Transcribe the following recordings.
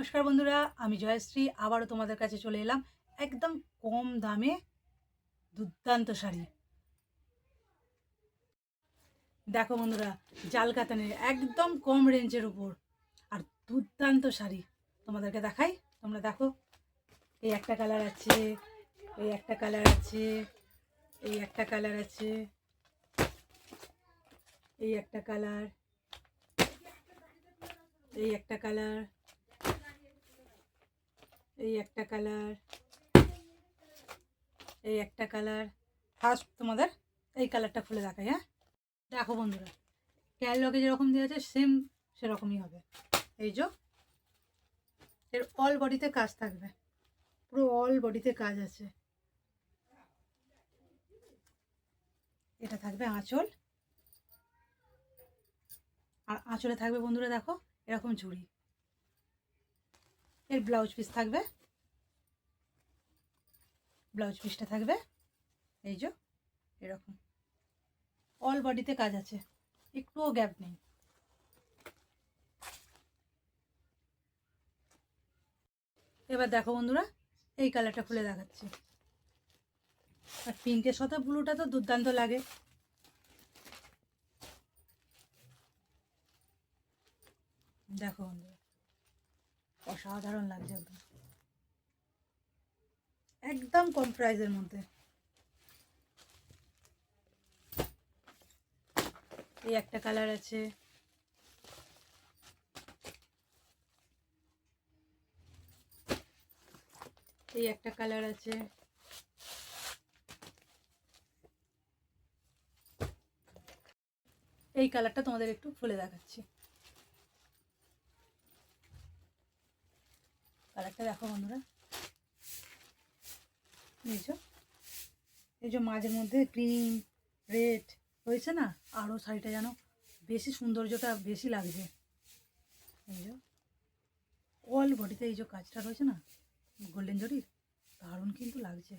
নমস্কার বন্ধুরা, আমি জয়শ্রী, আবারও তোমাদের কাছে চলে এলাম একদম কম দামে দুর্দান্ত শাড়ি। দেখো বন্ধুরা, জাল কাতানের একদম কম রেঞ্জের উপর আর দুর্দান্ত শাড়ি। তোমাদেরকে দেখাই, তোমরা দেখো, এই একটা কালার আছে, এই একটা কালার আছে, এই একটা কালার আছে, এই একটা কালার, এই একটা কালার। এই একটা কালার, এই একটা কালার। ফার্স্ট তোমাদের এই কালারটা খুলে দেখাই হ্যাঁ? দেখো বন্ধুরা ক্যালগে যেরকম দেওয়া সেম সেরকমই হবে। এই যে, এর অল বডিতে কাজ থাকবে। পুরো অল বডিতে কাজ আছে। এটা থাকবে আঁচল। আর আঁচলে থাকবে বন্ধুরা, দেখো, এরকম ঝুড়ি। এর ব্লাউজ পিস থাকবে। ব্লাউজ পিসটা থাকবে। এই যে, এরকম। অল বডিতে কাজ আছে। একটুও গ্যাপ নেই। এবার দেখো বন্ধুরা, এই কালারটা খুলে দেখাচ্ছি। আর পিঙ্কের সাথে ব্লুটা তো দুর্দান্ত লাগে। দেখো বন্ধুরা। অসাধারণ লাগছে একদম। একদম কম প্রাইসের মধ্যে। এই একটা কালার আছে। এই একটা কালার আছে। এই কালারটা তোমাদের একটু খুলে দেখাচ্ছি। কালারটা দেখো বন্ধুরা। এই এই যে মাঝের মধ্যে ক্রিম, রেড হয়েছে না? আরও শাড়িটা যেন বেশি সৌন্দর্যটা বেশি লাগছে। এই যে অল বডিতে এই যে কাজটা রয়েছে না গোল্ডেন জরির দারুণ কিন্তু লাগছে।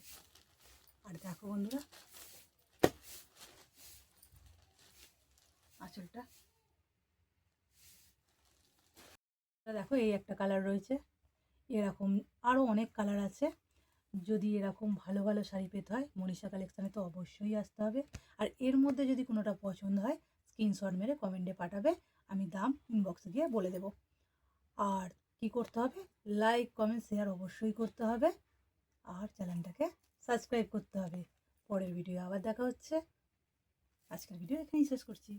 আর দেখো বন্ধুরা, আঁচলটা। দেখো এই একটা কালার রয়েছে। এরকম আরও অনেক কালার আছে। যদি এরকম ভালো ভালো শাড়ি পেতে হয়, মনীষা কালেকশানে তো অবশ্যই আসতে হবে। আর এর মধ্যে যদি কোনোটা পছন্দ হয় স্ক্রিনশট মেরে কমেন্টে পাঠাবে, আমি দাম ইনবক্সে গিয়ে বলে দেব। আর কি করতে হবে? লাইক কমেন্ট শেয়ার অবশ্যই করতে হবে। আর চ্যানেলটাকে সাবস্ক্রাইব করতে হবে। পরের ভিডিও আবার দেখা হচ্ছে। আজকের ভিডিও এখানেই শেষ করছি।